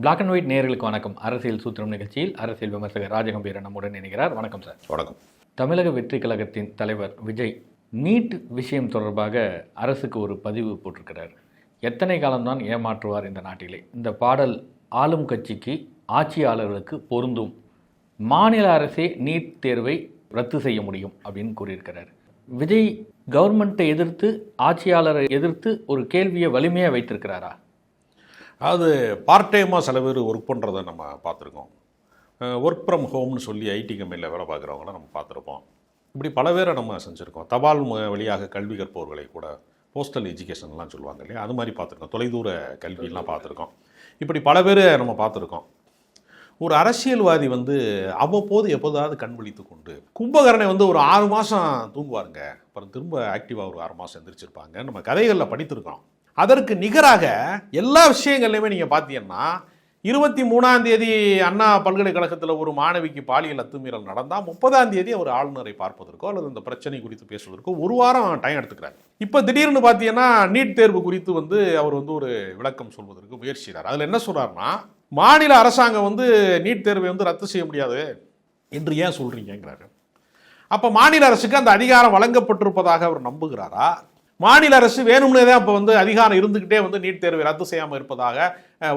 Black and white நேயர்களுக்கு வணக்கம். அரசியல் சூத்திரம் நிகழ்ச்சியில் அரசியல் விமர்சகர் ராஜகம்பீரன் நம்முடன் இணைகிறார். வணக்கம் சார். வணக்கம். தமிழக வெற்றி கழகத்தின் தலைவர் விஜய் நீட் விஷயம் தொடர்பாக அரசுக்கு ஒரு பதிவு போட்டிருக்கிறார். எத்தனை காலம்தான் ஏமாற்றுவார் இந்த நாட்டிலே? இந்த பாடல் ஆளும் கட்சிக்கு ஆட்சியாளர்களுக்கு பொருந்தும். மாநில அரசே நீட் தேர்வை ரத்து செய்ய முடியும் அப்படின்னு கூறியிருக்கிறார். விஜய் கவர்மெண்ட்டை எதிர்த்து ஆட்சியாளரை எதிர்த்து ஒரு கேள்வியை வலிமையாக வைத்திருக்கிறாரா? அது பார்ட் டைமாக சில பேர் ஒர்க் பண்ணுறதை நம்ம பார்த்துருக்கோம். ஒர்க் ஃப்ரம் ஹோம்னு சொல்லி ஐடி கம்பெனியில் வேலை பார்க்குறவங்கள நம்ம பார்த்துருப்போம். இப்படி பல பேரை நம்ம செஞ்சுருக்கோம். தபால் வழியாக கல்வி கற்பவர்களை கூட போஸ்டல் எஜுகேஷன்லாம் சொல்லுவாங்க இல்லையா? அது மாதிரி பார்த்துருக்கோம். தொலைதூர கல்வியெல்லாம் பார்த்துருக்கோம். இப்படி பல பேரை நம்ம பார்த்துருக்கோம். ஒரு அரசியல்வாதி வந்து அவ்வப்போது எப்போதாவது கண்விழித்து கொண்டு கும்பகரணை வந்து ஒரு ஆறு மாதம் தூங்குவாருங்க. அப்புறம் திரும்ப ஆக்டிவாக ஒரு ஆறு மாதம் எந்திரிச்சிருப்பாங்க. நம்ம கதைகளில் படித்திருக்கோம் அதற்கு நிகராக எல்லா விஷயங்கள்லையுமே நீங்கள் பார்த்தீங்கன்னா இருபத்தி மூணாம் தேதி அண்ணா பல்கலைக்கழகத்தில் ஒரு மாணவிக்கு பாலியல் அத்துமீறல் நடந்தால் முப்பதாம் தேதி அவர் ஆளுநரை பார்ப்பதற்கோ அல்லது இந்த பிரச்சனை குறித்து பேசுவதற்கோ ஒரு வாரம் டைம் எடுத்துக்கிறார். இப்போ திடீர்னு பார்த்தீங்கன்னா நீட் தேர்வு குறித்து வந்து அவர் வந்து ஒரு விளக்கம் சொல்வதற்கு முயற்சிக்கிறார். அதில் என்ன சொல்கிறாருன்னா மாநில அரசாங்கம் வந்து நீட் தேர்வை வந்து ரத்து செய்ய முடியாது என்று ஏன் சொல்கிறீங்கிறாரு அப்போ மாநில அரசுக்கு அந்த அதிகாரம் வழங்கப்பட்டிருப்பதாக அவர் நம்புகிறாரா? மாநில அரசு வேணும்னே தான் இப்போ வந்து அதிகாரம் இருந்துக்கிட்டே வந்து நீட் தேர்வை ரத்து செய்யாமல் இருப்பதாக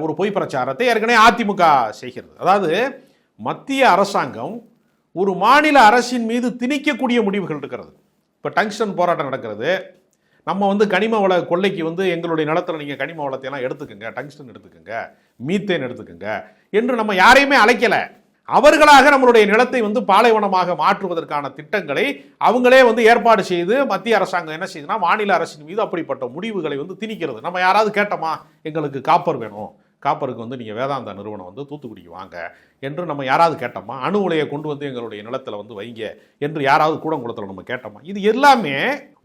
ஒரு பொய் பிரச்சாரத்தை ஏற்கனவே அதிமுக செய்கிறது. அதாவது மத்திய அரசாங்கம் ஒரு மாநில அரசின் மீது திணிக்கக்கூடிய முடிவுகள் இருக்கிறது இப்போ டங்ஸ்டன் போராட்டம் நடக்கிறது. நம்ம வந்து கனிம வள கொள்ளைக்கு வந்து எங்களுடைய நிலத்தில் நீங்கள் கனிம வளத்தையெல்லாம் எடுத்துக்கோங்க டங்ஸ்டன் எடுத்துக்கோங்க மீத்தேன் எடுத்துக்கோங்க என்று நம்ம யாரையுமே அழைக்கலை. அவர்களாக நம்மளுடைய நிலத்தை வந்து பாலைவனமாக மாற்றுவதற்கான திட்டங்களை அவங்களே வந்து ஏற்பாடு செய்து மத்திய அரசாங்கம் என்ன செய்யுதுன்னா மாநில அரசின் மீது அப்படிப்பட்ட முடிவுகளை வந்து திணிக்கிறது. நம்ம யாராவது கேட்டோமா எங்களுக்கு காப்பர் வேணும். காப்பருக்கு வந்து நீங்கள் வேதாந்தா நிறுவனம் வந்து தூத்துக்குடிக்கு வாங்க என்று நம்ம யாராவது கேட்டோமா? அணு உலையை கொண்டு வந்து எங்களுடைய நிலத்தில் வந்து வைங்க என்று யாராவது கூடங்குளத்தில் நம்ம கேட்டோமா? இது எல்லாமே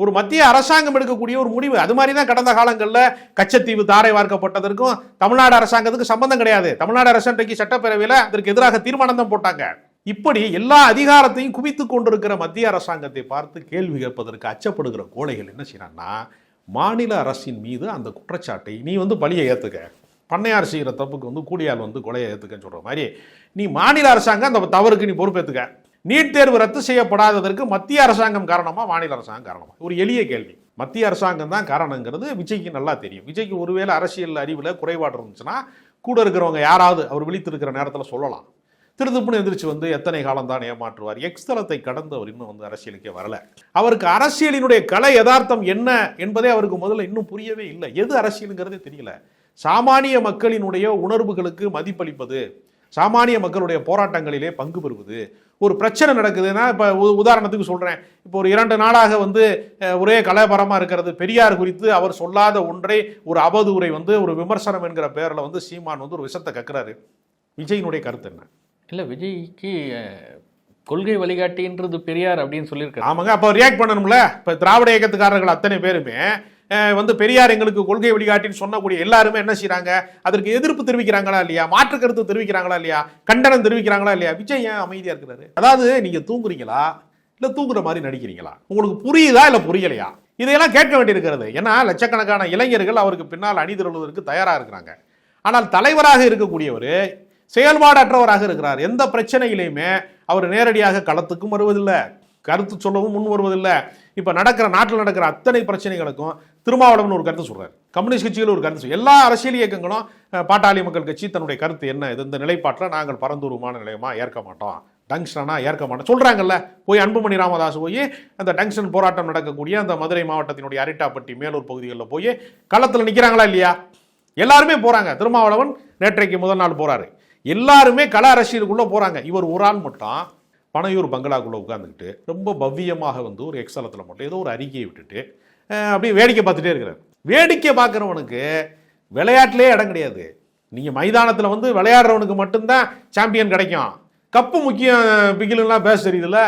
ஒரு மத்திய அரசாங்கம் எடுக்கக்கூடிய ஒரு முடிவு. அது மாதிரி தான் கடந்த காலங்களில் கச்சத்தீவு தாரை வார்க்கப்பட்டதற்கும் தமிழ்நாடு அரசாங்கத்துக்கு சம்பந்தம் கிடையாது. தமிழ்நாடு அரசு இன்றைக்கு சட்டப்பேரவையில் அதற்கு எதிராக தீர்மானம் தான் போட்டாங்க. இப்படி எல்லா அதிகாரத்தையும் குவித்து கொண்டிருக்கிற மத்திய அரசாங்கத்தை பார்த்து கேள்வி கேட்பதற்கு அச்சப்படுகிற கோழைகள் என்ன செய்யறாங்கன்னா மாநில அரசின் மீது அந்த குற்றச்சாட்டை நீ வந்து பழியை ஏற்றுக்க பண்ணையார் செய்கிற தப்புக்கு வந்து கூடியால் வந்து கொலையை ஏற்றுக்கன்னு சொல்கிற மாதிரி நீ மாநில அரசாங்கம் அந்த தவறுக்கு நீ பொறுப்பேற்றுக்க நீட் தேர்வு ரத்து செய்யப்படாததற்கு மத்திய அரசாங்கம் காரணமாக மாநில அரசாங்கம் காரணமாக ஒரு எளிய கேள்வி. மத்திய அரசாங்கம் தான் காரணங்கிறது விஜய்க்கு நல்லா தெரியும். விஜய்க்கு ஒருவேளை அரசியல் அறிவில் குறைபாடு இருந்துச்சுன்னா கூட இருக்கிறவங்க யாராவது அவர் விழித்திருக்கிற நேரத்தில் சொல்லலாம். திருதுப்புன்னு எந்திரிச்சு வந்து எத்தனை காலம் தான் ஏமாற்றுவார் எக்ஸ்தலத்தை கடந்து அவர் இன்னும் வந்து அரசியலுக்கே வரல. அவருக்கு அரசியலினுடைய கலை யதார்த்தம் என்ன என்பதே அவருக்கு முதல்ல இன்னும் புரியவே இல்லை. எது அரசியலுங்கிறதே தெரியல. சாமானிய மக்களினுடைய உணர்வுகளுக்கு மதிப்பளிப்பது சாமானிய மக்களுடைய போராட்டங்களிலே பங்கு பெறுவது. ஒரு பிரச்சனை நடக்குதுன்னா இப்போ உதாரணத்துக்கு சொல்கிறேன் இப்போ ஒரு இரண்டு நாளாக வந்து ஒரே கலவரமாக இருக்கிறது. பெரியார் குறித்து அவர் சொல்லாத ஒன்றை ஒரு அவதூறை வந்து ஒரு விமர்சனம் என்கிற பேரில் வந்து சீமான் வந்து ஒரு விஷத்தை கக்குறாரு. விஜயினுடைய கருத்து என்ன? இல்லை விஜய்க்கு கொள்கை வழிகாட்டின்றது பெரியார் அப்படின்னு சொல்லியிருக்காரு. ஆமாங்க அப்போ ரியாக்ட் பண்ணணும்ல? இப்போ திராவிட இயக்கத்துக்காரர்கள் அத்தனை பேருமே வந்து பெரியார் எங்களுக்கு கொள்கை வழிகாட்டின்னு சொன்னக்கூடிய எல்லாருமே என்ன செய்கிறாங்க அதற்கு எதிர்ப்பு தெரிவிக்கிறாங்களா இல்லையா? மாற்று கருத்து தெரிவிக்கிறாங்களா இல்லையா? கண்டனம் தெரிவிக்கிறாங்களா இல்லையா? விஜய் ஏன் அமைதியாக இருக்கிறாரு? அதாவது நீங்கள் தூங்குறீங்களா? இல்லை தூங்குற மாதிரி நடிக்கிறீங்களா? உங்களுக்கு புரியுதா இல்லை புரியலையா? இதையெல்லாம் கேட்க வேண்டியிருக்கிறது. ஏன்னா லட்சக்கணக்கான இளைஞர்கள் அவருக்கு பின்னால் அணிதிரளுவதற்கு தயாராக இருக்கிறாங்க. ஆனால் தலைவராக இருக்கக்கூடியவர் செயல்பாடற்றவராக இருக்கிறார். எந்த பிரச்சனையிலையுமே அவர் நேரடியாக களத்துக்கும் வருவதில்லை. கருத்து சொல்லவும் முன் வருவதில்லை. இப்போ நடக்கிற நாட்டில் நடக்கிற அத்தனை பிரச்சனைகளுக்கும் திருமாவளவன் ஒரு கருத்து சொல்கிறார் கம்யூனிஸ்ட் கட்சிகள் ஒரு கருத்து எல்லா அரசியல் இயக்கங்களும் பாட்டாளி மக்கள் கட்சி தன்னுடைய கருத்து என்ன? இது இந்த நிலைப்பாட்டில் நாங்கள் பரந்தூரமான நிலையமாக ஏற்க மாட்டோம். டங்ஸ்டனா ஏற்க மாட்டோம். சொல்கிறாங்கல்ல போய் அன்புமணி ராமதாஸ் போய் அந்த டங்ஸ்டன் போராட்டம் நடக்கக்கூடிய அந்த மதுரை மாவட்டத்தினுடைய அரிட்டாப்பட்டி மேலூர் பகுதிகளில் போய் களத்தில் நிற்கிறாங்களா இல்லையா? எல்லாருமே போகிறாங்க திருமாவளவன் நேற்றைக்கு முதல் நாள் போகிறாரு எல்லாருமே கள அரசியலுக்குள்ளே போகிறாங்க இவர் ஒரு ஆள் மட்டும் பனையூர் பங்களாக்குள்ளே உட்காந்துக்கிட்டு ரொம்ப பவ்யமாக வந்து ஒரு எக்ஸலத்தில் மட்டும் ஏதோ ஒரு அறிக்கையை விட்டுட்டு அப்படியே வேடிக்கை பார்த்துட்டே இருக்கிறார். வேடிக்கை பார்க்குறவனுக்கு விளையாட்டிலே இடம் கிடையாது. நீங்கள் மைதானத்தில் வந்து விளையாடுறவனுக்கு மட்டும்தான் சாம்பியன் கிடைக்கும். கப்பு முக்கியம் பிகிலுலாம் பேச தெரியுதுல்ல?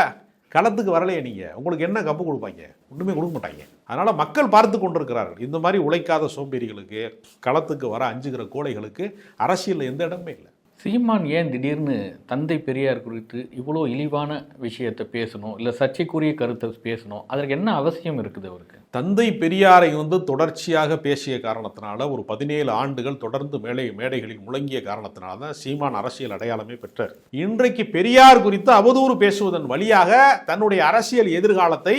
களத்துக்கு வரலையே நீங்கள் உங்களுக்கு என்ன கப்பு கொடுப்பாங்க? ஒன்றுமே கொடுக்க மாட்டாங்க. அதனால் மக்கள் பார்த்து கொண்டிருக்கிறார்கள். இந்த மாதிரி உழைக்காத சோம்பேறிகளுக்கு களத்துக்கு வர அஞ்சுகிற கோழைகளுக்கு அரசியலில் எந்த இடமே இல்லை. சீமான் ஏன் திடீர்னு தந்தை பெரியார் குறித்து இவ்வளோ இழிவான விஷயத்தை பேசணும்? இல்லை சர்ச்சைக்குரிய கருத்தை பேசணும்? அதற்கு என்ன அவசியம் இருக்குது அவருக்கு? தந்தை பெரியாரை வந்து தொடர்ச்சியாக பேசிய காரணத்தினால ஒரு பதினேழு ஆண்டுகள் தொடர்ந்து மேடை மேடைகளில் முழங்கிய காரணத்தினால தான் சீமான் அரசியல் அடையாளமே பெற்றார். இன்றைக்கு பெரியார் குறித்து அவதூறு பேசுவதன் வழியாக தன்னுடைய அரசியல் எதிர்காலத்தை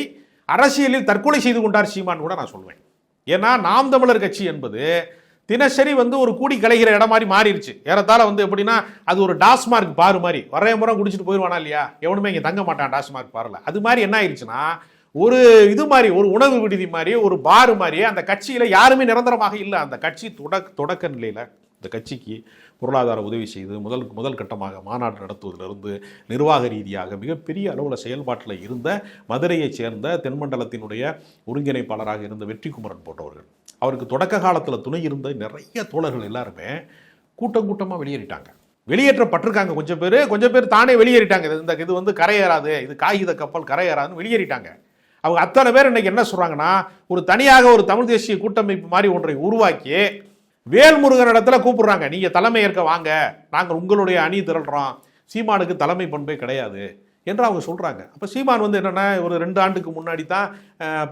அரசியலில் தற்கொலை செய்து கொண்டார் சீமான் கூட நான் சொல்வேன். ஏன்னா நாம் தமிழர் கட்சி என்பது தினசரி வந்து ஒரு கூடி கலைகிற இடம் மாதிரி மாறிடுச்சு ஏறத்தாழ வந்து எப்படின்னா அது ஒரு டாஸ்மார்க் பாரு மாதிரி. வரைய முறை குடிச்சிட்டு போயிடுவானா இல்லையா? எவனுமே இங்கே தங்க மாட்டான் டாஸ்மார்க் பாரில். அது மாதிரி என்ன ஆயிடுச்சுன்னா ஒரு இது மாதிரி ஒரு உணவு விடுதி மாதிரி ஒரு பாரு மாதிரி அந்த கட்சியில் யாருமே நிரந்தரமாக இல்லை. அந்த கட்சி தொடக்க தொடக்க நிலையில் இந்த கட்சிக்கு பொருளாதார உதவி செய்து முதல் முதல் கட்டமாக மாநாடு நடத்துவதிலிருந்து நிர்வாக ரீதியாக மிகப்பெரிய அளவில் செயல்பாட்டில் இருந்த மதுரையைச் சேர்ந்த தென்மண்டலத்தினுடைய ஒருங்கிணைப்பாளராக இருந்த வெற்றிக்குமரன் போன்றவர்கள். அவருக்கு தொடக்க காலத்தில் துணை இருந்த நிறைய தோழர்கள் எல்லாருமே கூட்டம் கூட்டமாக வெளியேறிட்டாங்க. வெளியேற்றப்பட்டிருக்காங்க. கொஞ்சம் பேர் கொஞ்சம் பேர் தானே வெளியேறிட்டாங்க. இது- இந்த இது வந்து கரையேறாது இது காகித கப்பல் கரையேறாதுன்னு வெளியேறிட்டாங்க. அவங்க அத்தனை பேர் இன்னைக்கு என்ன சொல்கிறாங்கன்னா ஒரு தனியாக ஒரு தமிழ் தேசிய கூட்டமைப்பு மாதிரி ஒன்றை உருவாக்கி வேல்முருகன் இடத்துல கூப்பிடுறாங்க. நீங்கள் தலைமை ஏற்க வாங்க. நாங்கள் உங்களுடைய அணி திரள்றோம். சீமானுக்கு தலைமை பண்பே கிடையாது. என்று அவங்க சொல்கிறாங்க அப்போ சீமான் வந்து என்னென்னா ஒரு ரெண்டு ஆண்டுக்கு முன்னாடி தான்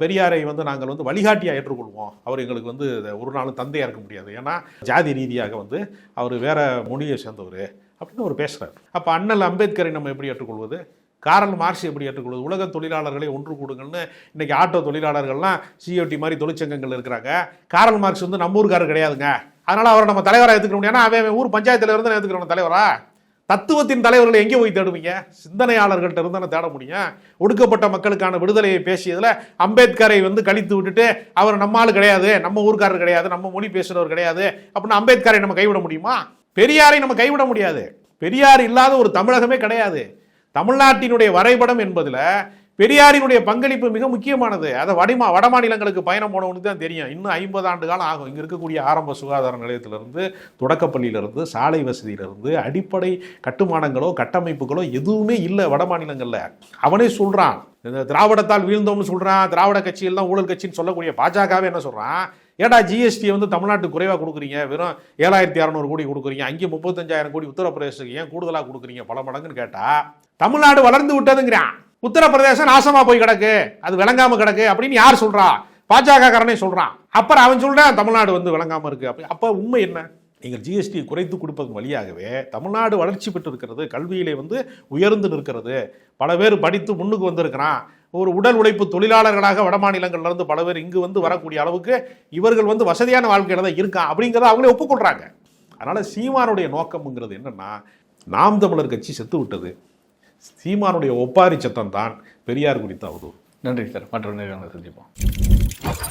பெரியாரை வந்து நாங்கள் வந்து வழிகாட்டியாக ஏற்றுக்கொள்வோம். அவர் எங்களுக்கு வந்து ஒரு நாளும் தந்தையாக இருக்க முடியாது. ஏன்னா ஜாதி ரீதியாக வந்து அவர் வேறு மொழியை சேர்ந்தவர் அப்படின்னு அவர் பேசுகிறார் அப்போ அண்ணல் அம்பேத்கரை நம்ம எப்படி ஏற்றுக்கொள்வது? காரல் மார்க்ஸ் எப்படி ஏற்றுக்கொள்வது? உலக தொழிலாளர்களை ஒன்று கூடுங்கள்னு இன்றைக்கி ஆட்டோ தொழிலாளர்கள்லாம் சிஓடி மாதிரி தொழிற்சங்கங்கள் இருக்கிறாங்க. காரல் மார்க்ஸ் வந்து நம்ம ஊருக்காரர் கிடையாதுங்க. அதனால் அவரை நம்ம தலைவராக ஏற்றுக்க ஏன்னா அவன் அவன் ஊர் பஞ்சாயத்தில் இருந்து ஏற்றுக்கிறோம் தலைவரா? தத்துவத்தின் தலைவர்களை எங்கே போய் தேடுவீங்க? சிந்தனையாளர்கள்ட்ட இருந்து தேட முடியும். ஒடுக்கப்பட்ட மக்களுக்கான விடுதலையை பேசியதில் அம்பேத்கரை வந்து கழித்து விட்டுட்டு அவர் நம்மால் கிடையாது நம்ம ஊர்க்காரர் கிடையாது நம்ம மொழி பேசுகிறவர் கிடையாது அப்படின்னா அம்பேத்கரை நம்ம கைவிட முடியுமா? பெரியாரை நம்ம கைவிட முடியாது. பெரியார் இல்லாத ஒரு தமிழகமே கிடையாது. தமிழ்நாட்டினுடைய வரைபடம் என்பதில் பெரியாரினுடைய பங்களிப்பு மிக முக்கியமானது. அதை வடிமா வட மாநிலங்களுக்கு பயணம் போனவனுக்கு தான் தெரியும். இன்னும் ஐம்பது ஆண்டு காலம் ஆகும். இங்கே இருக்கக்கூடிய ஆரம்ப சுகாதார நிலையத்திலிருந்து தொடக்கப்பள்ளியிலிருந்து சாலை வசதியிலிருந்து அடிப்படை கட்டுமானங்களோ கட்டமைப்புகளோ எதுவுமே இல்லை வட மாநிலங்களில். அவனே சொல்கிறான் இந்த திராவிடத்தால் வீழ்ந்தோம்னு சொல்கிறான் திராவிட கட்சியில் தான் ஊழல் கட்சின்னு சொல்லக்கூடிய பாஜகவே என்ன சொல்கிறான் ஏடா ஜிஎஸ்டியை வந்து தமிழ்நாட்டுக்கு குறைவாக கொடுக்குறீங்க. வெறும் ஏழாயிரத்தி அறநூறு கோடி கொடுக்குறீங்க. அங்கே முப்பத்தஞ்சாயிரம் கோடி உத்தரப்பிரதேசத்துக்கு ஏன் கூடுதலாக கொடுக்குறீங்க? பல மடங்குன்னு கேட்டால் தமிழ்நாடு வளர்ந்து விட்டதுங்கிறான். உத்தரப்பிரதேசம் நாசமா போய் கிடக்கு. அது விளங்காம கிடக்கு அப்படின்னு யார் சொல்றா? பாஜக காரனே சொல்றான் அப்புறம் அவன் சொல்றான் தமிழ்நாடு வந்து விளங்காம இருக்கு. அப்ப அப்போ உண்மை என்ன? நீங்கள் ஜிஎஸ்டி குறைத்து கொடுப்பதன் வழியாகவே தமிழ்நாடு வளர்ச்சி பெற்று இருக்கிறது கல்வியிலே வந்து உயர்ந்து நிற்கிறது. பல பேர் படித்து முன்னுக்கு வந்திருக்கிறான். ஒரு உடல் உழைப்பு தொழிலாளர்களாக வட மாநிலங்கள்லேருந்து பல பேர் இங்கு வந்து வரக்கூடிய அளவுக்கு இவர்கள் வந்து வசதியான வாழ்க்கையில் தான் இருக்கான் அப்படிங்கிறத அவங்களே ஒப்புக்கொள்கிறாங்க அதனால் சீமானுடைய நோக்கம்ங்கிறது என்னன்னா நாம் தமிழர் கட்சி செத்து விட்டது. சீமானுடைய ஒப்பாரி சத்தம் தான் பெரியார் குறித்த அவதூறு. நன்றி சார். மற்றொரு நேரம் சந்திப்போம்.